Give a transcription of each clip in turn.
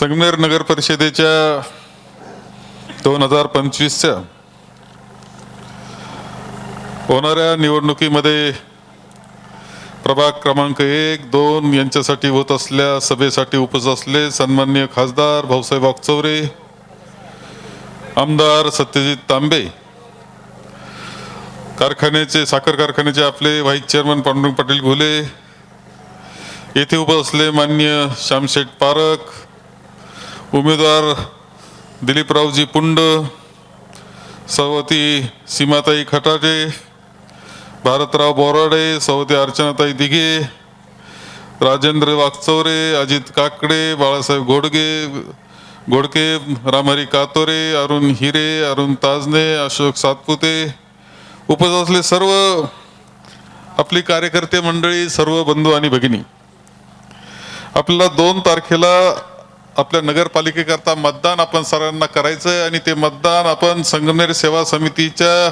संगमेर नगर परिषदेच्या दोन हजार पंचवीसच्या होणाऱ्या निवडणुकीमध्ये प्रभाग क्रमांक एक दोन यांच्यासाठी होत असल्या सभेसाठी उपस्थित असले सन्मान्य खासदार भाऊसाहेब वागचौरे आमदार सत्यजित तांबे कारखान्याचे साखर कारखान्याचे आपले व्हाईस चेअरमन पांडुरंग पाटील घुले येथे उभं असले मान्य श्यामशेठ पारख उमेदवार दिलीपरावजी पुंड सवती सीमाताई खटाटे भारतराव बोराडे सवती अर्चनाताई दिघे राजेंद्र वागचौरे अजित काकडे बाळासाहेब घोडगे घोडके रामहरी कातोरे अरुण हिरे अरुण ताजने अशोक सातपुते उपस्थित असले सर्व आपली कार्यकर्ते मंडळी सर्व बंधू आणि भगिनी. आपल्याला दोन तारखेला आपल्या नगरपालिकेकरता मतदान आपण सर्वांना करायचं आहे आणि ते मतदान आपण संगमनेर सेवा समितीच्या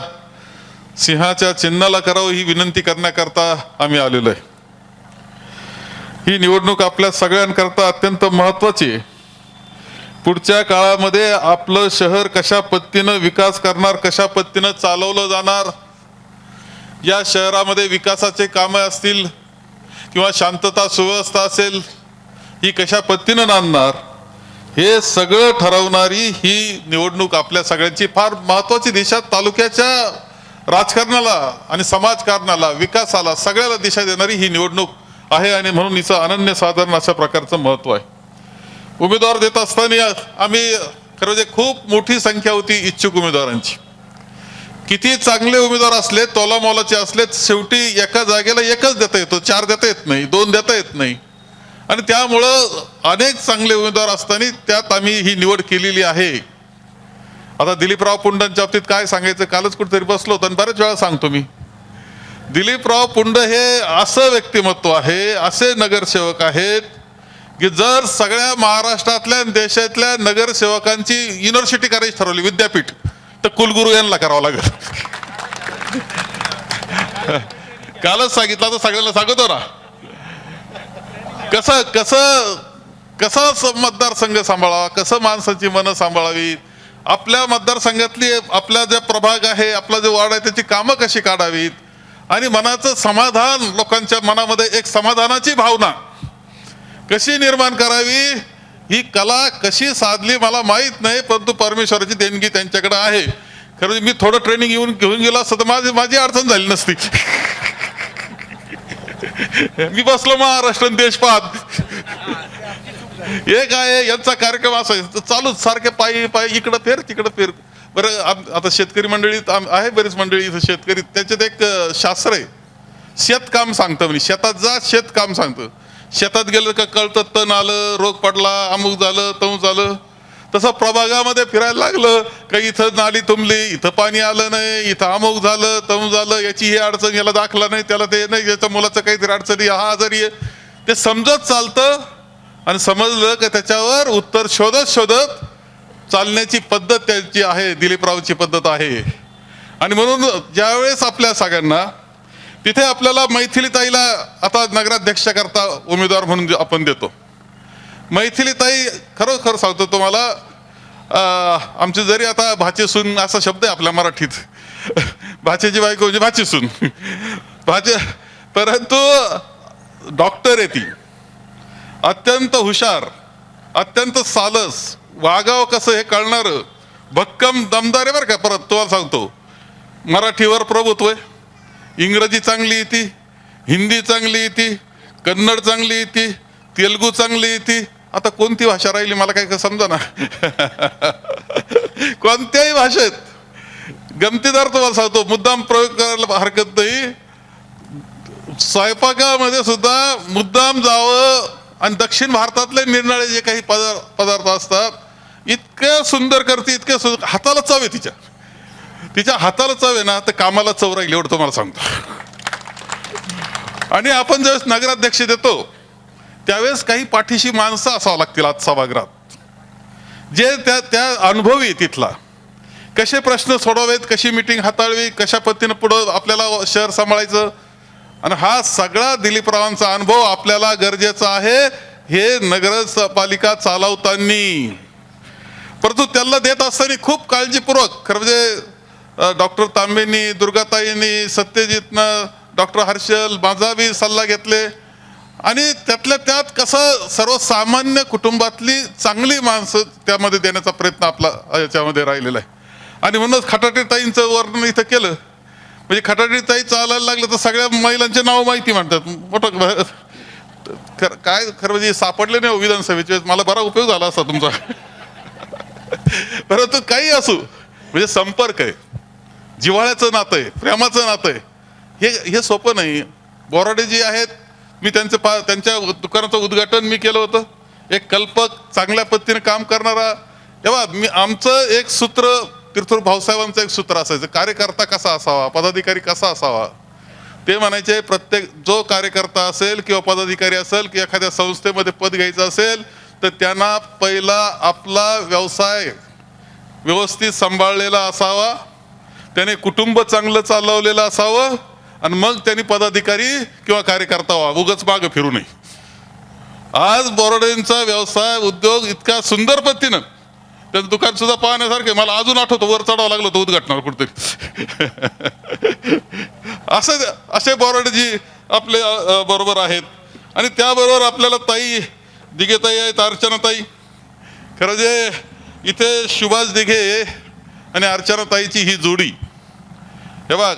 सिंहाच्या चिन्हाला करावं ही विनंती करण्याकरता आम्ही आलेलो आहे. ही निवडणूक आपल्या सगळ्यांकरता अत्यंत महत्वाची आहे. पुढच्या काळामध्ये आपलं शहर कशा पद्धतीनं विकास करणार कशा पद्धतीनं चालवलं जाणार या शहरामध्ये विकासाचे कामं असतील किंवा शांतता सुव्यवस्था असेल ही कशा पद्धतीनं नांदणार हे सगळं ठरवणारी ही निवडणूक आपल्या सगळ्यांची फार महत्वाची दिशा तालुक्याच्या राजकारणाला आणि समाजकारणाला विकासाला सगळ्याला दिशा देणारी ही निवडणूक आहे आणि म्हणून हिचं अनन्य साधारण अशा प्रकारचं महत्त्व आहे. उमेदवार देत असताना आम्ही खरं म्हणजे खूप मोठी संख्या होती इच्छुक उमेदवारांची. किती चांगले उमेदवार असले तोला मोलाचे असले शेवटी एका जागेला एकच देता येतो चार देता येत नाही दोन देता येत नाही. आणि त्यामुळं अनेक चांगले उमेदवार असताना त्यात आम्ही ही निवड केलेली आहे. आता दिलीपराव पुंडांच्या बाबतीत काय सांगायचं? कालच कुठेतरी बसलो होतो आणि बऱ्याच वेळा सांगतो मी. दिलीपराव पुंड हे असं व्यक्तिमत्व आहे असे नगरसेवक आहेत की जर सगळ्या महाराष्ट्रातल्या देशातल्या नगरसेवकांची युनिव्हर्सिटी करायची ठरवली विद्यापीठ तर कुलगुरू यांना करावं लागेल. कालच सांगितलं तर सगळ्यांना सांगतो ना. कसं कसं कसा मतदारसंघ सांभाळावा? कसं माणसाची मनं सांभाळावी? आपल्या मतदारसंघातली आपला जे प्रभाग आहे आपला जो वार्ड आहे त्याची कामं कशी काढावीत? आणि मनाचं समाधान लोकांच्या मनामध्ये एक समाधानाची भावना कशी निर्माण करावी? ही कला कशी साधली मला माहीत नाही परंतु परमेश्वराची देणगी त्यांच्याकडे आहे. खरं म्हणजे मी थोडं ट्रेनिंग येऊन घेऊन गेलो असतं तर माझी माझी अडचण झाली नसती. मी बसलो महाराष्ट्र देश पाहत एक आहे? यांचा कार्यक्रम असा आहे, चालूच सारखे पायी पायी इकडं फेर तिकडं फेर. बरं आता शेतकरी मंडळीत आहे बरीच मंडळी इथं शेतकरी. त्याच्यात एक शास्त्र आहे. शेतकाम सांगतं म्हणजे शेतात जा शेतकाम सांगतं. शेतात गेलं का कळतं तण आलं रोग पडला अमुक झालं तमुक झालं. तसं प्रभागामध्ये फिरायला लागलं का इथं नाली तुंबली इथं पाणी आलं नाही इथं अमुक झालं तम झालं याची ही अडचण याला दाखला नाही त्याला ते नाही याच्या मुलाचं काहीतरी अडचणी हा आजारी आहे. ते समजत चालतं आणि समजलं का त्याच्यावर उत्तर शोधत शोधत चालण्याची पद्धत त्यांची आहे दिलीपरावची पद्धत आहे. आणि म्हणून ज्यावेळेस आपल्या सगळ्यांना तिथे आपल्याला मैथिलीताईला आता नगराध्यक्ष करता उमेदवार म्हणून आपण देतो. मैथिलीताई खरोखर सांगतो तुम्हाला आमचे आमची जरी आता भाचेसून असा शब्द आहे आपल्या मराठीत. भाचेची बायको म्हणजे भाचेसून. भाचे परंतु डॉक्टर आहे ती. अत्यंत हुशार अत्यंत सालस वागाव कसं हे कळणारं भक्कम दमदार आहे बरं का परत तुम्हाला सांगतो. मराठीवर प्रभुत्व आहे. इंग्रजी चांगली येते हिंदी चांगली येते कन्नड चांगली येते तेलगू चांगली येते आता कोणती भाषा राहिली मला काही समजा ना. कोणत्याही भाषेत गमतीदार तुम्हाला सांगतो मुद्दाम प्रयोग करायला हरकत नाही. स्वयंपाकामध्ये सुद्धा मुद्दाम जावं आणि दक्षिण भारतातले निरनिराळे जे काही पदार्थ पदार्थ असतात इतकं सुंदर करते इतकं सुंदर हाताला चव आहे तिच्या. तिच्या हाताला चव आहे ना तर कामाला चव राहील एवढं तुम्हाला सांगतो. आणि आपण ज्यावेळेस नगराध्यक्ष देतो त्यावेळेस काही पाठीशी माणसं असावं लागतील आज सभागृहात. जे त्या त्या अनुभवी तिथला. कसे प्रश्न सोडवावेत कशी मिटिंग हाताळवी कशा पद्धतीनं पुढं आपल्याला शहर सांभाळायचं? आणि हा सगळा दिलीपरावांचा अनुभव आपल्याला गरजेचा आहे हे नगरपालिका चालवताना. परंतु त्याला देत असताना खूप काळजीपूर्वक खरं म्हणजे डॉक्टर तांबेंनी दुर्गाताईंनी सत्यजितनं डॉक्टर हर्षल माझा बी सल्ला घेतले. आणि त्यातल्या त्यात कसं सर्वसामान्य कुटुंबातली चांगली माणसं त्यामध्ये देण्याचा प्रयत्न आपला याच्यामध्ये राहिलेला आहे. आणि म्हणूनच खटाटेताईंचं वर्णन इथं केलं. म्हणजे खटाटेताई चालायला लागलं तर सगळ्या महिलांचे नाव माहिती म्हणतात. मोठं खर- काय खरं म्हणजे सापडले नाही हो विधानसभेचे. मला बरा उपयोग झाला असता तुमचा. परंतु काही असू म्हणजे संपर्क आहे. जिव्हाळ्याचं नातं आहे प्रेमाचं नातं आहे. हे हे सोपं नाही. बोराडे जी आहेत मी त्यांचं पा त्यांच्या दुकानाचं उद्घाटन मी केलं होतं. एक कल्पक चांगल्या पद्धतीने काम करणारा तेव्हा मी आमचं एक सूत्र तीर्थूर भाऊसाहेबांचं एक सूत्र असायचं कार्यकर्ता कसा असावा पदाधिकारी कसा असावा? ते म्हणायचे प्रत्येक जो कार्यकर्ता असेल किंवा पदाधिकारी असेल की एखाद्या संस्थेमध्ये पद घ्यायचं असेल तर त्यांना पहिला आपला व्यवसाय व्यवस्थित सांभाळलेला असावा त्याने कुटुंब चांगलं चालवलेलं असावं आणि मग त्यांनी पदाधिकारी किंवा कार्यकर्ता व्हा. उगच माग फिरू नये. आज बोराडेंचा व्यवसाय उद्योग इतका सुंदर पद्धतीनं त्यांचं दुकान सुद्धा पाहण्यासारखे मला अजून आठवतं वर चढावं लागलं होतं उद्घाटनाला कुठेतरी. असं असे बोराडेजी आपले बरोबर आहेत. आणि त्याबरोबर आपल्याला ताई दिघेताई आहेत अर्चनाताई. खरं जे इथे सुभाष दिघे आणि अर्चनाताईची ही जोडी. हे बघ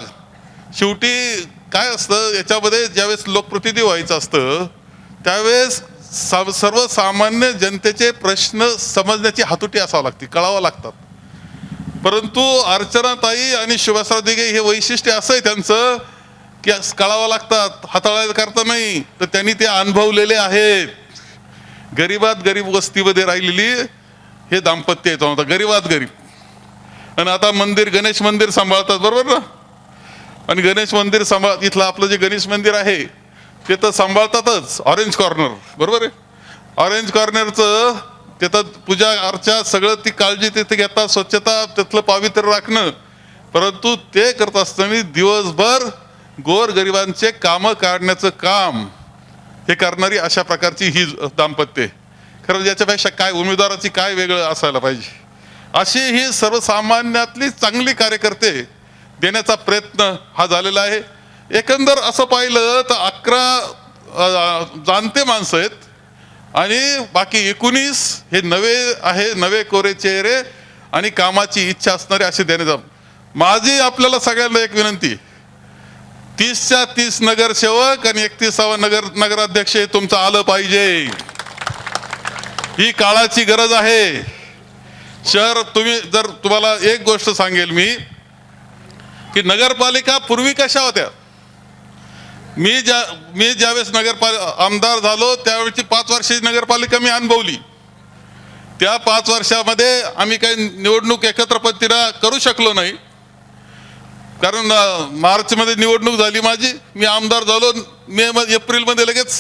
शेवटी काय असतं याच्यामध्ये ज्यावेळेस लोकप्रतिनिधी व्हायचं असतं त्यावेळेस सा- सर्वसामान्य जनतेचे प्रश्न समजण्याची हातोटी असावं लागते कळावं लागतात. परंतु अर्चनाताई आणि सुभाषराव दिघे हे वैशिष्ट्य असं आहे त्यांचं की कळावं लागतात हाताळायला करता नाही तर त्यांनी ते अनुभवलेले आहेत. गरीबात गरीब वस्तीमध्ये राहिलेली हे दाम्पत्य येतो आता गरीबात गरीब. आणि आता मंदिर गणेश मंदिर सांभाळतात बरोबर ना? आणि गणेश मंदिर सांभाळ इथलं आपलं जे गणेश मंदिर आहे ते तर सांभाळतातच ऑरेंज कॉर्नर बरोबर आहे? ऑरेंज कॉर्नरचं तिथं पूजा अर्चा सगळं ती काळजी तिथे घेतात स्वच्छता तिथलं पावित्र्य राखणं. परंतु ते करत असताना दिवसभर गोर गरिबांचे कामं काढण्याचं काम हे करणारी अशा प्रकारची ही दाम्पत्य खरं म्हणजे याच्यापेक्षा काय उमेदवाराची काय वेगळं असायला पाहिजे? अशी ही सर्वसामान्यातली चांगली कार्यकर्ते देण्याचा प्रयत्न हा झालेला आहे. एकंदर असं पाहिलं तर अकरा जाणते माणसं आहेत. आणि बाकी एकोणीस हे नवे आहे नवे कोरे चेहरे आणि कामाची इच्छा असणारे असे देण्याचा माझी आपल्याला सगळ्यांना एक विनंती. तीसच्या तीस नगरसेवक आणि एकतीसावा नगर नगराध्यक्ष हे तुमचं आलं पाहिजे. ही काळाची गरज आहे. शहर तुम्ही जर तुम्हाला एक गोष्ट सांगेल मी की नगरपालिका पूर्वी कशा होत्या? मी ज्या मी ज्यावेळेस नगरपाल आमदार झालो त्यावेळेची पाच वर्षाची नगरपालिका मी अनुभवली. त्या पाच वर्षामध्ये आम्ही काही निवडणूक एकत्र पद्धतीनं करू शकलो नाही. कारण मार्चमध्ये निवडणूक झाली माझी. मी आमदार झालो मे मध्ये एप्रिलमध्ये लगेच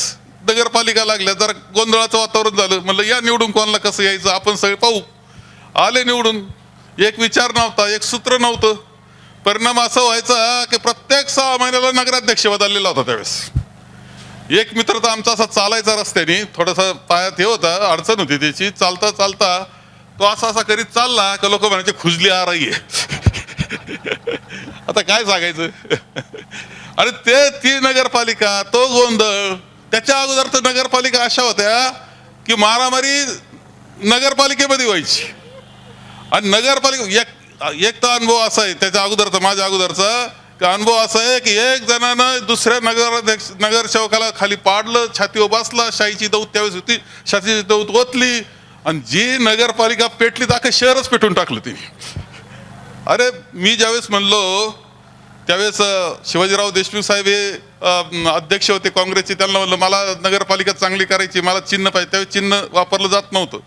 नगरपालिका लागल्या. जरा गोंधळाचं वातावरण झालं म्हणलं या निवडून कोणाला कसं यायचं? आपण सगळे पाहू. आले निवडून. एक विचार नव्हता एक सूत्र नव्हतं. परिणाम असा व्हायचा की प्रत्येक सहा महिन्याला नगराध्यक्ष बदललेला होता त्यावेळेस. एक मित्र तर आमचा असा चालायचा रस्त्याने थोडासा पायात हे होता अडचण होती त्याची. चालता चालता तो असा असा करीत चालला का लोक म्हणायचे खुजली आ रही आहे आता काय सांगायचं? आणि ते ती नगरपालिका तो गोंधळ त्याच्या अगोदर तर नगरपालिका अशा होत्या की मारामारी नगरपालिकेमध्ये व्हायची. आणि नगरपालिका एक एक तर अनुभव असा आहे त्याच्या अगोदरचा माझ्या अगोदरचा अनुभव असा आहे की एक जणानं दुसऱ्या नगराध्यक्ष नगरसेवकाला खाली पाडलं छातीवर बसला शाहीची दौत त्यावेळेस होती शातीची दौत ओतली आणि जी नगरपालिका पेटली तर अख्खं शहरच पेटून टाकलं तिने. अरे मी ज्यावेळेस म्हणलो त्यावेळेस शिवाजीराव देशमुख साहेब हे अध्यक्ष होते काँग्रेसचे त्यांना म्हणलं मला नगरपालिका चांगली करायची मला चिन्ह पाहिजे. त्यावेळेस चिन्ह वापरलं जात नव्हतं.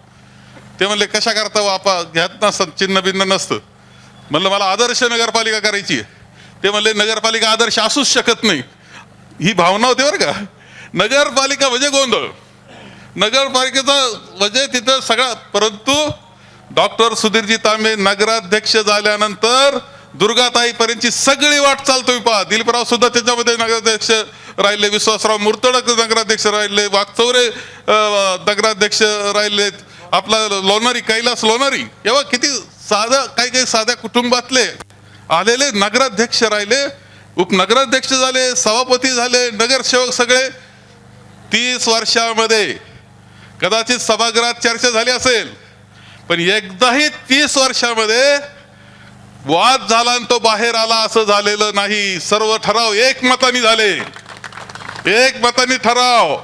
ते म्हणले कशा करता वापा घ्यात नसतात चिन्ह बिन्न नसतं. म्हणलं मला आदर्श नगरपालिका करायची आहे. ते म्हणले नगरपालिका आदर्श असूच शकत नाही. ही भावना होती बरं का. नगरपालिका म्हणजे गोंधळ. नगरपालिकेचा म्हणजे तिथं सगळा परंतु डॉक्टर सुधीरजी तांबे नगराध्यक्ष झाल्यानंतर दुर्गाताईपर्यंतची सगळी वाट तुम्ही पहा. दिलीपराव सुद्धा त्याच्यामध्ये नगराध्यक्ष राहिले विश्वासराव मुर्तडक नगराध्यक्ष राहिले वागचौरे नगराध्यक्ष राहिलेत. आपला लोणारी कैलास लोणारी. एव्हा किती साधा काही काही साध्या कुटुंबातले आलेले नगराध्यक्ष राहिले उपनगराध्यक्ष झाले सभापती झाले नगरसेवक सगळे तीस वर्षामध्ये. कदाचित सभागृहात चर्चा झाली असेल पण एकदाही तीस वर्षामध्ये वाद झाला आणि तो बाहेर आला असं झालेलं नाही. सर्व ठराव एकमताने झाले. एकमताने ठराव.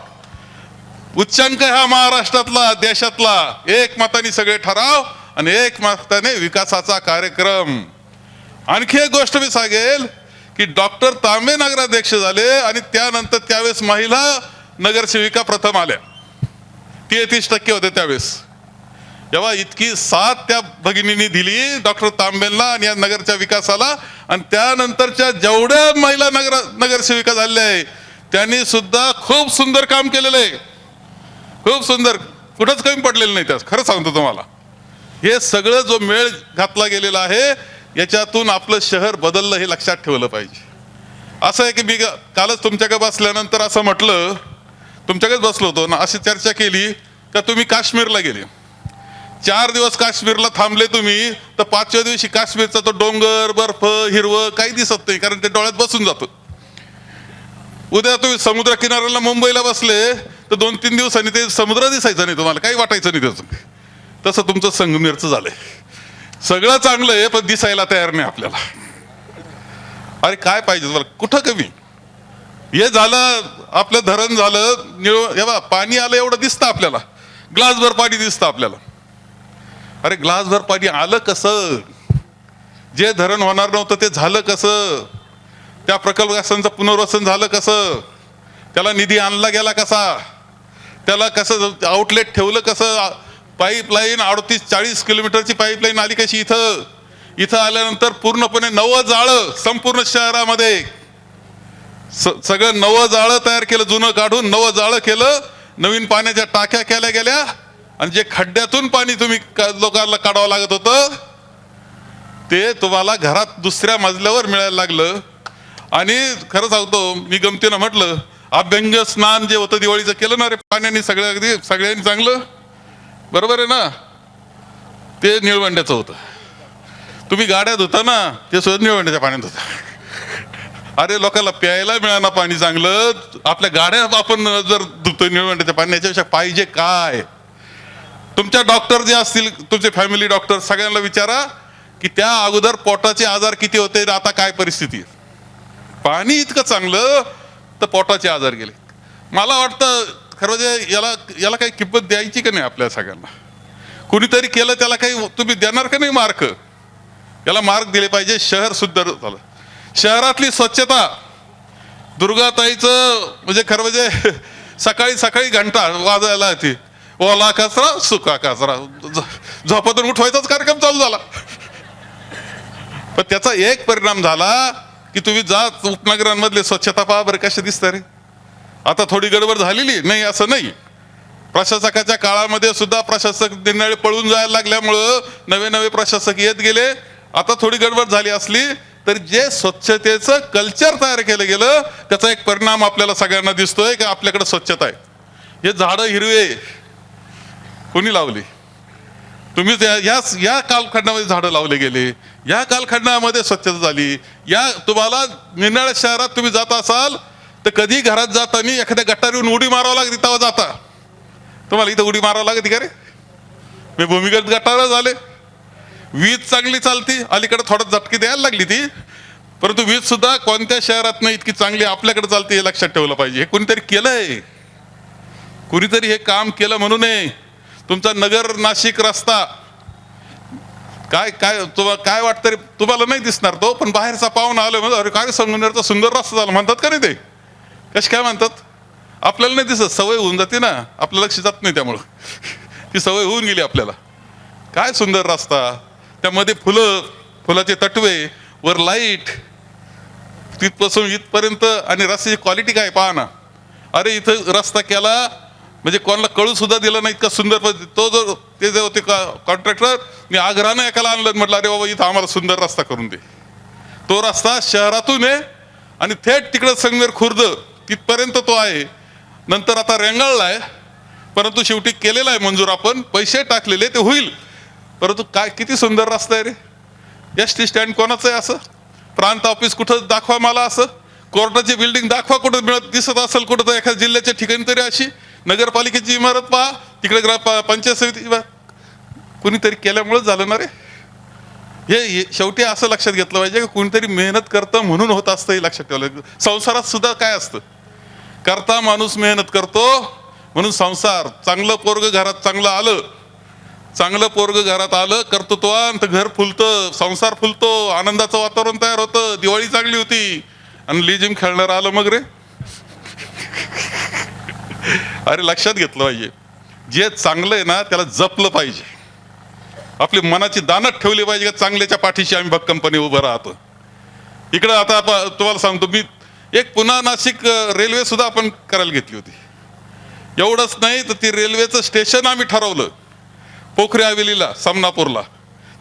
उच्चांक हा महाराष्ट्रातला देशातला एकमताने सगळे ठराव आणि एक मताने विकासाचा कार्यक्रम. आणखी एक गोष्ट मी सांगेल की डॉक्टर तांबे नगराध्यक्ष झाले आणि त्यानंतर त्यावेळेस महिला नगरसेविका प्रथम आल्या. तेहतीस टक्के होते त्यावेळेस. जेव्हा इतकी साथ त्या भगिनींनी दिली डॉक्टर तांबेंना आणि या नगरच्या विकासाला. आणि त्यानंतरच्या जेवढ्या महिला नगर नगरसेविका झालेल्या आहे त्यांनी सुद्धा खूप सुंदर काम केलेलं आहे. खूप सुंदर. कुठंच कमी पडलेलं नाही त्यास खरं सांगतो तुम्हाला. हे सगळं जो मेळ घातला गेलेला आहे याच्यातून आपलं शहर बदललं हे लक्षात ठेवलं पाहिजे. असं आहे की मी ग- कालच तुमच्याकडे बसल्यानंतर असं म्हटलं तुमच्याकडेच बसलो होतो ना अशी चर्चा केली का तुम्ही काश्मीरला गेले. चार दिवस काश्मीरला थांबले तुम्ही तर पाचव्या दिवशी काश्मीरचा तो डोंगर बर्फ हिरवं काही दिसत नाही कारण ते डोळ्यात बसून जातं. उद्या तुम्ही समुद्र किनाऱ्याला मुंबईला बसले तर दोन तीन दिवसांनी ते समुद्र दिसायचं नाही तुम्हाला काही वाटायचं नाही त्याचं. तसं तुमचं संगमनेरचं झालंय. सगळं चांगलं आहे पण दिसायला तयार नाही आपल्याला. अरे काय पाहिजे तुम्हाला? कुठं कमी? हे झालं आपलं धरण झालं निळ- पाणी आलं एवढं दिसतं आपल्याला. ग्लासभर पाणी दिसतं आपल्याला. अरे ग्लासभर पाणी आलं कसं? जे धरण होणार नव्हतं ते झालं कसं? त्या प्रकल्पग्रस्तांचं पुनर्वसन झालं कसं? त्याला निधी आणला गेला कसा? त्याला कसं आउटलेट ठेवलं कसं? पाईपलाईन अडतीस चाळीस किलोमीटरची पाईपलाईन आली कशी? इथं इथं आल्यानंतर पूर्णपणे नवं जाळं संपूर्ण शहरामध्ये. स- सगळं नवं जाळं तयार केलं जुनं काढून नवं जाळं केलं नवीन पाण्याच्या टाक्या केल्या गेल्या आणि जे खड्ड्यातून पाणी तुम्ही लोकांना काढावं लागत होतं ते तुम्हाला घरात दुसऱ्या मजल्यावर मिळायला लागलं. आणि खरं सांगतो मी गमतीनं म्हटलं अभ्यंग स्नान जे होतं दिवाळीचं केलं ना रे पाण्याने सगळ्या अगदी सगळ्यांनी चांगलं. बरोबर आहे ना? ते निळवंड्याचं होतं. तुम्ही गाड्या धुता ना ते सुद्धा निळवंड्याच्या पाण्यात होतं. अरे लोकांना प्यायला मिळाना पाणी चांगलं. आपल्या गाड्या आपण जर धुतो निळवंड्याच्या पाणी याच्यापेक्षा पाहिजे काय? तुमच्या डॉक्टर जे असतील तुमचे फॅमिली डॉक्टर सगळ्यांना विचारा की त्या अगोदर पोटाचे आजार किती होते आता काय परिस्थिती पाणी इतकं चांगलं तर पोटाचे आजार गेले. मला वाटतं खरं म्हणजे याला याला काही किंमत द्यायची का नाही आपल्या सगळ्यांना? कुणीतरी केलं त्याला काही तुम्ही देणार का नाही मार्क? याला मार्क दिले पाहिजे शहर सुद्धा झालं. शहरातली स्वच्छता दुर्गाताईचं म्हणजे खरं म्हणजे सकाळी सकाळी घंटा वाजायला ती ओला कचरा सुका कचरा. झोपातून उठवायचाच कार्यक्रम चालू झाला. पण त्याचा एक परिणाम झाला की तुम्ही जा उपनगरांमधले स्वच्छता पहा बरं कसे दिसतं रे. आता थोडी गडबड झालेली नाही असं नाही. प्रशासकाच्या काळामध्ये सुद्धा प्रशासक निर्णय पळून जायला लागल्यामुळं नवे नवे प्रशासक येत गेले. आता थोडी गडबड झाली असली तर जे स्वच्छतेचं कल्चर तयार केलं गेलं त्याचा एक परिणाम आपल्याला सगळ्यांना दिसतोय की आपल्याकडे स्वच्छता आहे. हे झाडं हिरवे कोणी लावली? तुम्ही त्या या या कालखंडामध्ये झाडं लावले गेले. या कालखंडामध्ये स्वच्छता झाली. या तुम्हाला निनाळ्या शहरात तुम्ही जात असाल तर कधी घरात जाताना एखाद्या गटारीहून उडी मारावं लागते तेव्हा जाता. तुम्हाला इथं उडी मारावं लागते का रे? मी भूमिगत गटार झाले. वीज चांगली चालती अलीकडे थोडं झटकी द्यायला लागली ती. परंतु वीज सुद्धा कोणत्या शहरात नाही इतकी चांगली आपल्याकडे चालते हे लक्षात ठेवलं पाहिजे. हे कोणीतरी केलंय. कुणीतरी हे काम केलं म्हणून तुमचा नगर नाशिक रस्ता. काय काय तुम्हाला काय वाटतं रे तुम्हाला नाही दिसणार तो पण बाहेरचा पाहुणा आलो म्हणजे अरे काय संगमनेरचा सुंदर रस्ता झाला. म्हणतात का नाही ते? कसे काय म्हणतात? आपल्याला नाही दिसत सवय होऊन जाते ना. आपलं लक्ष जात नाही त्यामुळं. ती सवय होऊन गेली आपल्याला. काय सुंदर रस्ता. त्यामध्ये फुलं फुलाचे तटवे वर लाइट तिथपासून इथपर्यंत आणि रस्त्याची क्वालिटी काय पहा ना. अरे इथं रस्ता केला म्हणजे कोणाला कळू सुद्धा दिलं नाही इतका सुंदर पद्धती. तो जो ते जे होते का कॉन्ट्रॅक्टर मी आग्रहानं एकाला आणलं म्हटलं अरे बाबा इथं आम्हाला सुंदर रस्ता करून दे. तो रस्ता शहरातून आहे आणि थेट तिकडं संगमेर खुर्द. तिथपर्यंत तो आहे. नंतर आता रेंगाळलाय. परंतु शेवटी केलेला आहे मंजूर आपण. पैसे टाकलेले ते होईल. परंतु काय किती सुंदर रस्ता आहे रे. एस टी स्टँड कोणाचं आहे असं? प्रांत ऑफिस कुठं दाखवा मला असं? कोर्टाची बिल्डिंग दाखवा कुठं मिळत दिसत असेल कुठं तर एखाद्या जिल्ह्याच्या ठिकाणी तरी अशी. नगरपालिकेची इमारत पहा. तिकडे ग्रा प- पंचायत समिती कुणीतरी केल्यामुळेच झालं ना रे. हे शेवटी असं लक्षात घेतलं पाहिजे की कुणीतरी मेहनत करतं म्हणून होत असतं हे लक्षात ठेवलं संसारात सुद्धा काय असतं? करता माणूस मेहनत करतो म्हणून संसार चांगलं पोरग घरात चांगलं आलं. चांगलं पोरग घरात आलं कर्तृत्वांत घर फुलतं संसार फुलतो आनंदाचं वातावरण तयार होतं दिवाळी चांगली होती. आणि लिजिम खेळणार आलं मग रे? अरे लक्षात घेतलं पाहिजे. जे चांगलं आहे ना त्याला जपलं पाहिजे. आपली मनाची दानत ठेवली पाहिजे का चांगल्याच्या पाठीशी आम्ही भक्कमपणे उभं राहतो. इकडं आता तुम्हाला सांगतो मी एक पुन्हा नाशिक रेल्वे सुद्धा आपण करायला घेतली होती. एवढंच नाही तर ती रेल्वेचं स्टेशन आम्ही ठरवलं. पोखरे हवेलीला समनापूरला.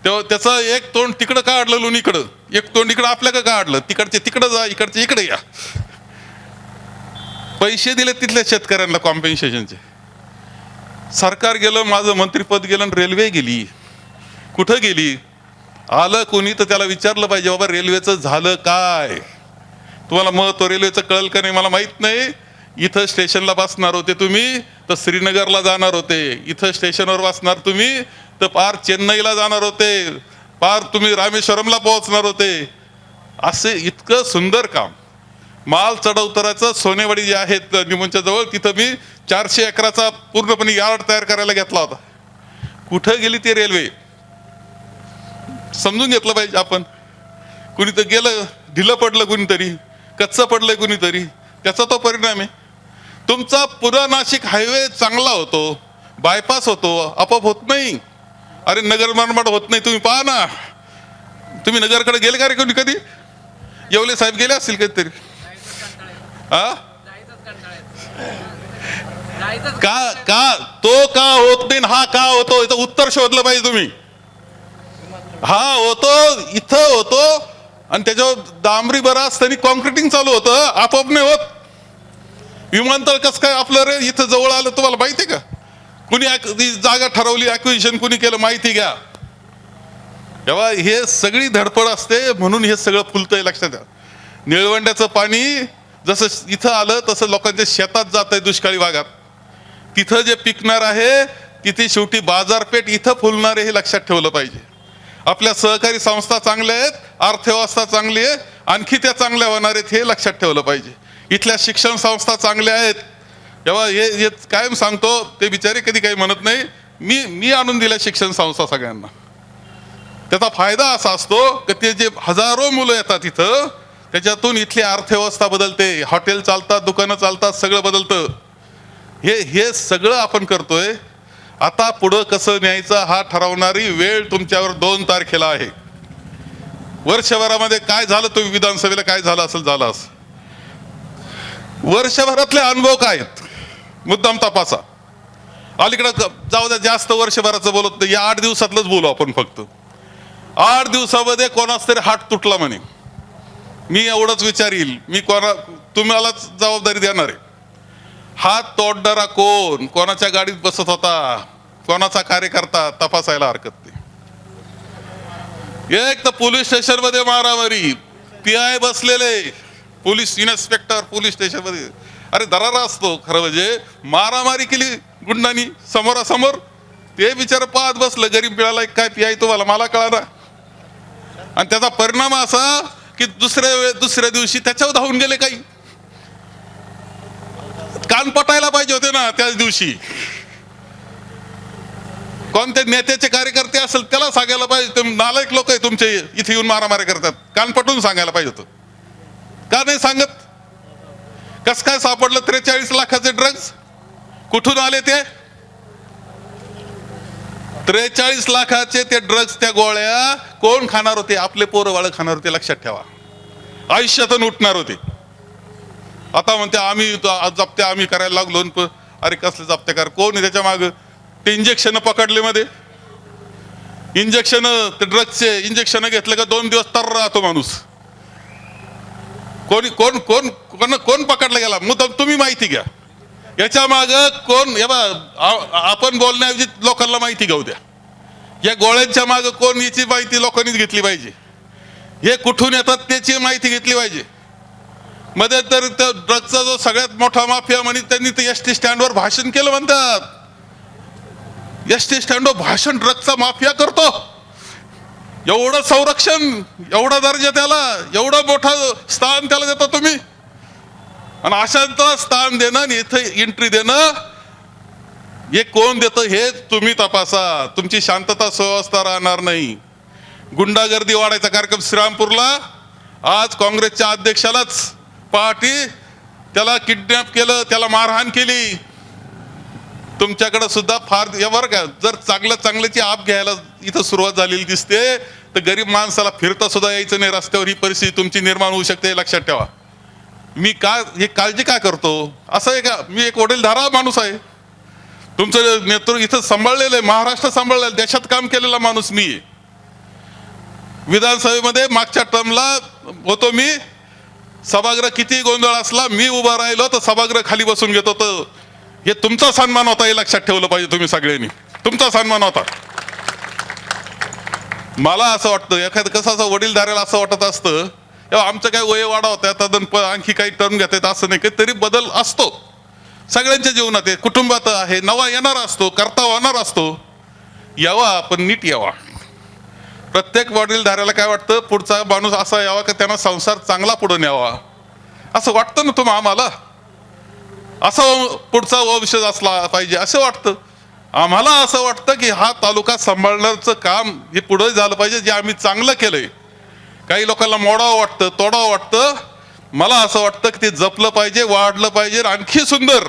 तेव्हा त्याचं एक तोंड तिकडं का अडलं लोणीकडं? एक तोंड इकडं आपल्याकडं अडलं तिकडचे तिकडं जा इकडचे इकडे या. पैसे दिले तिथल्या शेतकऱ्यांना कॉम्पेन्सेशनचे सरकार गेलं माझं मंत्रीपद गेलं आणि रेल्वे गेली. कुठं गेली? आलं कोणी तर त्याला विचारलं पाहिजे बाबा रेल्वेचं झालं काय? तुम्हाला महत्त्व रेल्वेचं कळलं का नाही मला माहीत नाही. इथं स्टेशनला बसणार होते तुम्ही तर श्रीनगरला जाणार होते. इथं स्टेशनवर बसणार तुम्ही तर पार चेन्नईला जाणार होते. पार तुम्ही रामेश्वरमला पोहोचणार होते. असे इतकं सुंदर काम. माल चढउतराचं सोनेवाडी जे आहेत निमोनच्या जवळ तिथं मी चारशे एकराचा पूर्णपणे यार्ड तयार करायला घेतला होता. कुठं गेली ती रेल्वे? समजून घेतलं पाहिजे आपण. कुणी तर गेलं ढिलं पडलं कुणीतरी. कच्चं पडलंय कुणीतरी? त्याचा तो परिणाम आहे. तुमचा पुरा नाशिक हायवे चांगला होतो बायपास होतो आपोआप होत नाही. अरे नगर मनमाड होत नाही तुम्ही पहा ना. तुम्ही नगरकडे गेले का रे कोणी कधी? येवले साहेब गेले असतील कधीतरी? हा का का तो का होत नाही हा का होतो याचं उत्तर शोधलं पाहिजे तुम्ही. हा होतो इथं होतो. आणि त्याच्यावर डांबरी बरा असताना कॉन्क्रिटिंग चालू होतं. आपोआप नाही होत. विमानतळ कसं काय आपलं रे? इथं जवळ आलं तुम्हाला माहिती आहे का? कुणी ती जागा ठरवली ॲक्विशन कुणी केलं माहिती घ्या. तेव्हा हे सगळी धडपड असते म्हणून हे सगळं फुलतंय लक्षात द्या. निळवंड्याचं पाणी जसं इथं आलं तसं लोकांच्या शेतात जात आहे दुष्काळी भागात. तिथं जे पिकणार आहे तिथे शेवटी बाजारपेठ इथं फुलणार आहे हे लक्षात ठेवलं पाहिजे. आपल्या सहकारी संस्था चांगल्या आहेत अर्थव्यवस्था चांगली आहे आणखी त्या चांगल्या होणार आहेत हे लक्षात ठेवलं पाहिजे. इथल्या शिक्षण संस्था चांगल्या आहेत. तेव्हा हे हे कायम सांगतो ते बिचारे कधी काही म्हणत नाही. मी मी आणून दिल्या शिक्षण संस्था सगळ्यांना. त्याचा फायदा असा असतो की ते जे हजारो मुलं येतात इथं त्याच्यातून इथली अर्थव्यवस्था बदलते. हॉटेल चालतात दुकानं चालतात सगळं बदलतं. हे हे सगळं आपण करतोय. आता पुढं कसं न्यायचं हा ठरवणारी वेळ तुमच्यावर दोन तारखेला आहे. वर्षभरामध्ये काय झालं? तुम्ही विधानसभेला काय झालं असेल झालं असं. वर्षभरातले अनुभव काय आहेत? मुद्दाम तपासा. अलीकडं जाऊ द्या जास्त वर्षभराचं बोलत नाही. या आठ दिवसातलंच बोलू आपण फक्त. आठ दिवसामध्ये कोणाच तरी हात तुटला म्हणे. मी एवढंच विचार येईल मी कोणा तुम्हालाच जबाबदारी देणार आहे. हात तोडणारा कोण? कोणाच्या गाडीत बसत होता? कोणाचा कार्यकर्ता? तपासायला हरकत नाही. एक तर पोलीस स्टेशनमध्ये मारामारी पी आय बसलेले. पोलीस इन्स्पेक्टर पोलीस स्टेशनमध्ये अरे दरारा असतो खरं म्हणजे मारामारी केली गुंडांनी समोरासमोर. ते बिचार पाहत बसलं गरीब मिळाला काय पी आय तुम्हाला मला कळाला आणि त्याचा परिणाम असा की दुसऱ्या वेळ दुसऱ्या दिवशी त्याच्यावर धावून गेले काही. कान पटायला पाहिजे होते ना त्याच दिवशी. कोणत्या नेत्याचे कार्यकर्ते असेल त्याला सांगायला पाहिजे. तुम्ही नालायक लोक आहे तुमचे इथे येऊन मारामारी करतात. कान पटून सांगायला पाहिजे होतं. का नाही सांगत? कस काय सापडलं त्रेचाळीस लाखाचे ड्रग्ज कुठून आले ते? त्रेचाळीस लाखाचे ते ड्रग्ज त्या गोळ्या कोण खाणार होते? आपले पोरवाळ खाणार होते लक्षात ठेवा. आयुष्यातून उठणार होते. आता म्हणते आम्ही जप्त्या आम्ही करायला लागलो. प- अरे कसले जप्त्या कर कोण त्याच्या मागं? ते इंजेक्शन पकडले मध्ये. इंजेक्शन ते ड्रग्सचे इंजेक्शन घेतलं का दोन दिवस तर राहतो माणूस. कोणी कोण कोण कोण कोण पकडला गेला मुद्दाम तुम्ही माहिती घ्या. याच्या माग कोण हे बा, आपण बोलण्याऐवजी लोकांना माहिती घेऊ द्या. या गोळ्यांच्या माग कोण याची माहिती लोकांनीच घेतली पाहिजे. हे कुठून येतात त्याची माहिती घेतली पाहिजे. मध्ये तर त्या ड्रगचा जो सगळ्यात मोठा माफिया म्हणे त्यांनी ते एस टी स्टँडवर भाषण केलं म्हणतात. एस टी स्टँडो भाषण ड्रगचा माफिया करतो. एवढं संरक्षण एवढा दर्जा त्याला एवढं मोठं स्थान त्याला देता तुम्ही. आणि अशांत स्थान देणं आणि इथं एंट्री देणं हे कोण देतं हे तुम्ही तपासा. तुमची शांतता सुव्यवस्था राहणार नाही. गुंडागर्दी वाढायचा कार्यक्रम श्रीरामपूरला आज काँग्रेसच्या अध्यक्षालाच पहाटे त्याला किडनॅप केलं त्याला मारहाण केली. तुमच्याकडे सुद्धा फार या बरं का जर चांगलं चांगल्याची आप घ्यायला इथं सुरुवात झालेली दिसते तर गरीब माणसाला फिरता सुद्धा यायचं नाही रस्त्यावर ही परिस्थिती तुमची निर्माण होऊ शकते लक्षात ठेवा. मी का हे काळजी का करतो? असं आहे का? मी एक वडीलधारा माणूस आहे. तुमचं नेतृत्व इथं सांभाळलेलं आहे महाराष्ट्र सांभाळलेलं आहे, देशात काम केलेला माणूस मी विधानसभेमध्ये मागच्या टर्मला होतो मी. सभागृह किती गोंधळ असला मी उभा राहिलो तर सभागृह खाली बसून घेत होतं. हे तुमचा सन्मान होता हे लक्षात ठेवलं पाहिजे तुम्ही सगळ्यांनी. तुमचा सन्मान होता. मला असं वाटतं एखादं कसं असं वडीलधाऱ्याला असं वाटत असतं तेव्हा आमचं काय वय वाढा होत्या आता आणखी काही टर्म घेत आहेत असं नाही. काही तरी बदल असतो. सगळ्यांच्या जीवनात आहे कुटुंबात आहे नवा येणार असतो करता होणार असतो. यावा पण नीट यावा. प्रत्येक वडीलधाऱ्याला काय वाटतं पुढचा माणूस असा यावा की त्यांना संसार चांगला पुढे न्यावा. असं वाटतं ना तुम्हा आम्हाला? असा पुढचा वंशज असला पाहिजे असं वाटतं. आम्हाला असं वाटतं की हा तालुका सांभाळण्याचं काम हे पुढे झालं पाहिजे जे आम्ही चांगलं केलंय. काही लोकांना मोडावं वाटतं तोडावं वाटतं. मला असं वाटतं की ते जपलं पाहिजे वाढलं पाहिजे आणखी सुंदर.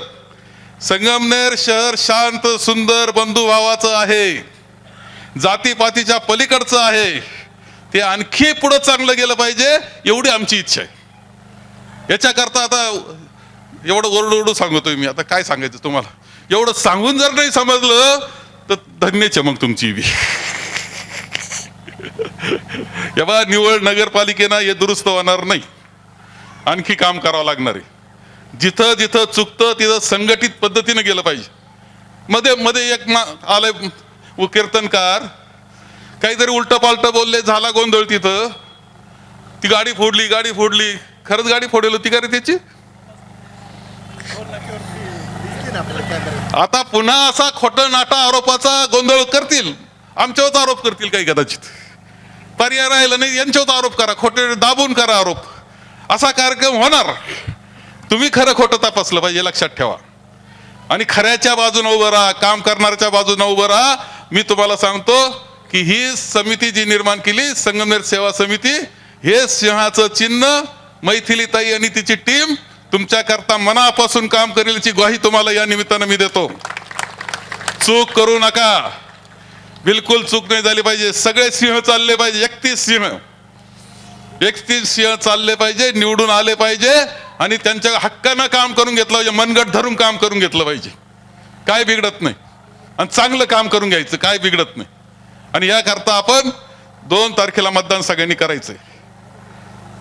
संगमनेर शहर शांत सुंदर बंधुभावाचं आहे. जातीपातीच्या पलीकडचं आहे. ते आणखी पुढं चांगलं गेलं पाहिजे एवढी आमची इच्छा आहे. याच्याकरता आता एवढं ओरडू सांगतोय मी. आता काय सांगायचं तुम्हाला? एवढं सांगून जर नाही समजलं तर धन्यच मग तुमची बी. या निवड नगरपालिकेनं हे दुरुस्त होणार नाही. आणखी काम करावं लागणार आहे. जिथं जिथं चुकतं तिथं संघटित पद्धतीनं गेलं पाहिजे. मध्ये मध्ये एक मा आलंय कीर्तनकार. काहीतरी उलट पालट बोलले झाला गोंधळ तिथं. ती गाडी फोडली गाडी फोडली. खरंच गाडी फोडेल होती का रे त्याची? आता पुन्हा असा खोट नाटा आरोपाचा गोंधळ करतील. आमच्यावरच आरोप करतील काही कदाचित. पर्याय राहिला नाही यांच्यावर आरोप करा खोटे दाबून करा आरोप. असा कार्यक्रम होणार. तुम्ही खरं खोटं तपासलं पाहिजे लक्षात ठेवा. आणि खऱ्याच्या बाजूने उभं राहा काम करणाऱ्याच्या बाजूने उभं राहा. मी तुम्हाला सांगतो की ही समिती जी निर्माण केली संगमनेर सेवा समिती हे सिंहाचं चिन्ह मैथिलीताई आणि तिची टीम तुमच्याकरता मनापासून काम करेल याची ग्वाही तुम्हाला या निमित्तानं मी देतो. चूक करू नका. बिलकुल चूक नाही झाली पाहिजे. सगळे सिंह चालले पाहिजे. एकतीस सिंह. एकतीस सिंह चालले पाहिजे निवडून आले पाहिजे आणि त्यांच्या हक्कानं काम करून घेतलं पाहिजे. मनगट धरून काम करून घेतलं पाहिजे. काय बिघडत नाही. आणि चांगलं काम करून घ्यायचं. काय बिघडत नाही. आणि याकरता आपण दोन तारखेला मतदान सगळ्यांनी करायचंय.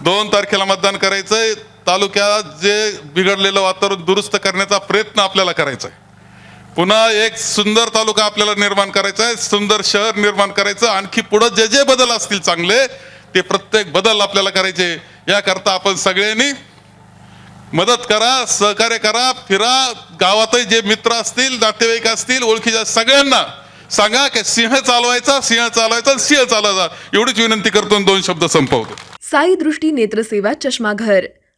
दोन तारखेला मतदान करायचंय. तालुक्यात जे बिघडलेलं वातावरण दुरुस्त करण्याचा प्रयत्न आपल्याला करायचा आहे पुन्हा एक सुंदर तालुका आपल्याला निर्माण करायचा आहे सुंदर शहर निर्माण करायचं आणखी पुढं जे जे बदल असतील चांगले ते प्रत्येक बदल आपल्याला करायचे. याकरता आपण सगळ्यांनी मदत करा सहकार्य करा फिरा. गावातही जे मित्र असतील नातेवाईक असतील ओळखीच्या सगळ्यांना सांगा की सिंह चालवायचा सिंह चालवायचा सिंह चालवायचा. एवढीच विनंती करतो दोन शब्द संपवतो. साई दृष्टी नेत्रसेवा चष्माघर.